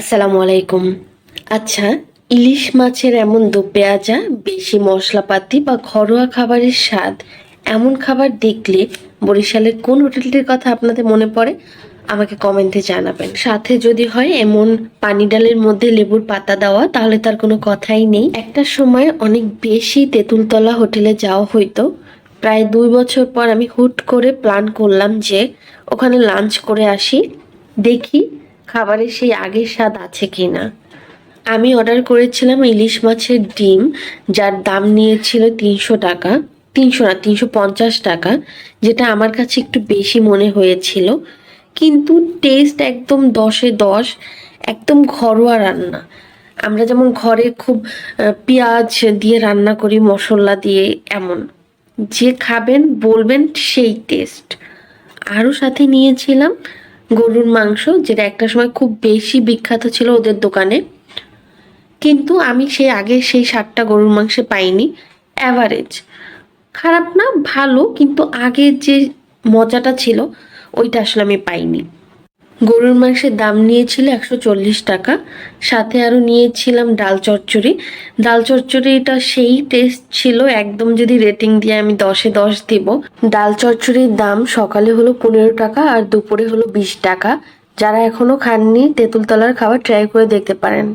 আসসালামু আলাইকুম। আচ্ছা ইলিশ মাছের এমন দো পেঁয়াজা, বেশি মশলাপাতি বা ঘরোয়া খাবারের স্বাদ এমন খাবার দেখলে বরিশালের কোন হোটেলটির কথা আপনাদের মনে পড়ে? আমাকে কমেন্টে জানাবেন। সাথে যদি হয় এমন পানি ডালের মধ্যে লেবুর পাতা দেওয়া, তাহলে তার কোনো কথাই নেই। একটা সময় অনেক বেশি তেঁতুলতলা হোটেলে যাওয়া হইতো। প্রায় দুই বছর পর আমি হুট করে প্ল্যান করলাম যে ওখানে লাঞ্চ করে আসি। দেখি খাবারের সেই আগের স্বাদ আছে কি না আমি অর্ডার করেছিলাম ইলিশ মাছের ডিম, যার দাম নিয়েছিল তিনশো টাকা, তিনশো না, তিনশো পঞ্চাশ টাকা, যেটা আমার কাছে একটু বেশি মনে হয়েছিল। কিন্তু টেস্ট একদম দশে দশ, একদম ঘরোয়া রান্না। আমরা যেমন ঘরে খুব পেঁয়াজ দিয়ে রান্না করি, মশলা দিয়ে এমন। যে খাবেন, বলবেন সেই টেস্ট আরও সাথে নিয়েছিলাম গরুর মাংস, যেটা একটা সময় খুব বেশি বিখ্যাত ছিল ওদের দোকানে। কিন্তু আমি সেই আগে সেই স্বাদটা গরুর মাংসে পাইনি। অ্যাভারেজ খারাপ না, ভালো, কিন্তু আগের যে মজাটা ছিল, ওইটা আসলে আমি পাইনি। গরুর মাংসের দাম নিয়েছিল একশো চল্লিশ টাকা। সাথে আরও নিয়েছিলাম ডাল চচ্চড়ি। ডাল চচ্চড়িটা সেই টেস্ট ছিল, একদম যদি রেটিং দিয়ে আমি দশে দশ দেব। ডাল চচ্চড়ির দাম সকালে হলো পনেরো টাকা আর দুপুরে হলো বিশ টাকা। যারা এখনও খাননি, তেঁতুলতলার খাবার ট্রাই করে দেখতে পারেন।